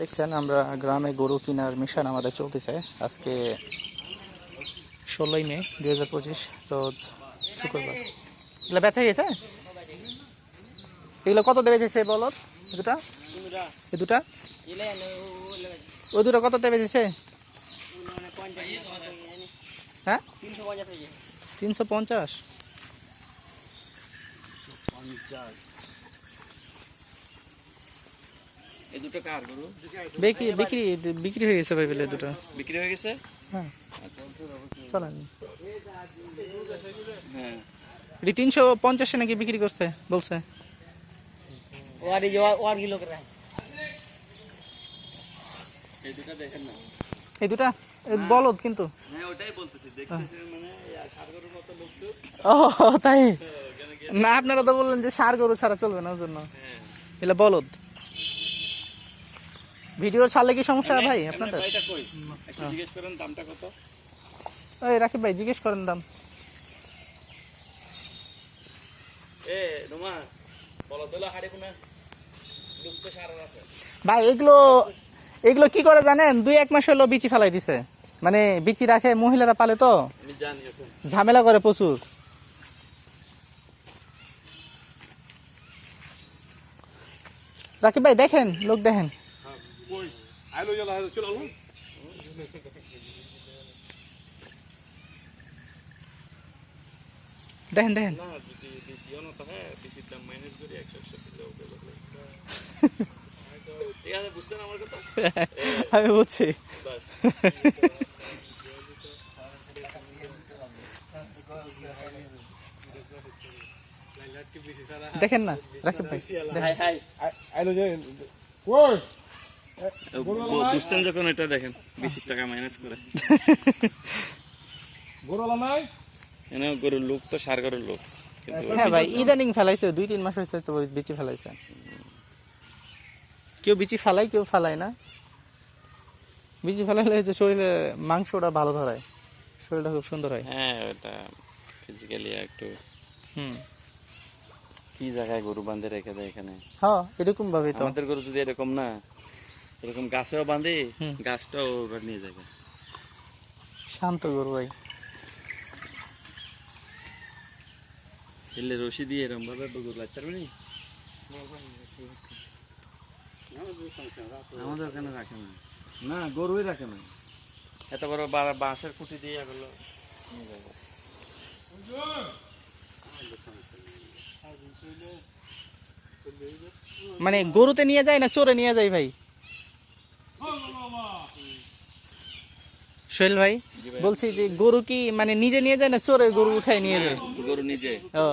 দেখছেন, আমরা গ্রামে গরু কেনার মিশন আমাদের চলতেছে। আজকে ষোলোই মে দুই হাজার পঁচিশ, রোজ শুক্রবার। এগুলো বেচা গেছে এগুলো কত দেবে যেছে বলো? এ দুটা? এ দুটা? ওই দুটো কত দেবে যেছে হ্যাঁ? তিনশো পঞ্চাশ। বিক্রি বিক্রি বিক্রি হয়ে গেছে ভাই বলে দুটো। বিক্রি হয়ে গেছে? হ্যাঁ। চলেন। তিনশো পঞ্চাশে নাকি বিক্রি করছে বলছে। ওয়ারি এই দুটা বলদ কিন্তু। ও তাই? না আপনারা তো বললেন যে সার গরু ছাড়া চলবে না ওই জন্য। এটা বলদ। ভিডিও ছাড়লে কি সমস্যা ভাই? আপনাদের? জিজ্ঞেস করেন দামটা কত? ওই রাকিব ভাই জিজ্ঞেস করেন দাম। এ রুমা বলো তোলা হাড়ে কোনা? লোক সার আছে। ভাই এগুলো এগুলো কি করে জানেন? দুই এক মাস হলো বিচি ফেলাই দিছে। মানে বিচি রাখে মহিলারা পালে তো। আমি জানি এখন। ঝামেলা করে প্রচুর। রাকিব ভাই দেখেন লোক দেখেন। আইলো চলো আইলো চলো দেখেন দেখেন না যদি বেশি হনো তো হ্যাঁ বেশি দাম মাইনাস করি একশো একশো দিলে ওকে বলে ঠিক আছে বুঝছেন আমার কথা আমি বুঝছি দেখেন না রাকিব ভাই হাই হাই আইলো যে কই বুঝছেন যখন এটা দেখেন বেশি টাকা মাইনাস করে। গরুলা নাই? এনে গরুর লোক তো সার গরুর লোক হ্যাঁ ভাই ইদানিং ফেলাইছে দুই তিন মাস হয়েছে তো বিচি ফেলাইছে। কেউ বিচি ফেলাই কেউ ফেলায় না। বিচি ফেলাইলে যে শরীরে মাংসটা ভালো ধরায় শরীরটা খুব সুন্দর হয়। হ্যাঁ ওটা ফিজিক্যালি একটু হুম। কি জায়গায় গরু বাঁধে রেখে দেয় এখানে? হ্যাঁ এরকম ভাবে তো। আমাদের গরু যদি এরকম না এরকম গাছেও বাঁধে গাছটাও ওরা নিয়ে যাবে। শান্ত গরু ভাই। এলে রশি দিয়ে এরকম ভাবে গরু লাগতে পারবে নি? আমাদের ওখানে রাখে না। না গরুই রাখে না। এত বড় বাঁশের খুঁটি দিয়ে এগুলো নিয়ে যাবে। মানে গরুতে নিয়ে যায় না চোরে নিয়ে যায় ভাই? সোহেল ভাই বলছি যে গরু কি মানে নিজে নিয়ে যায় না চোরে গরু উঠায় নিয়ে যায়? গরু নিজে। ও।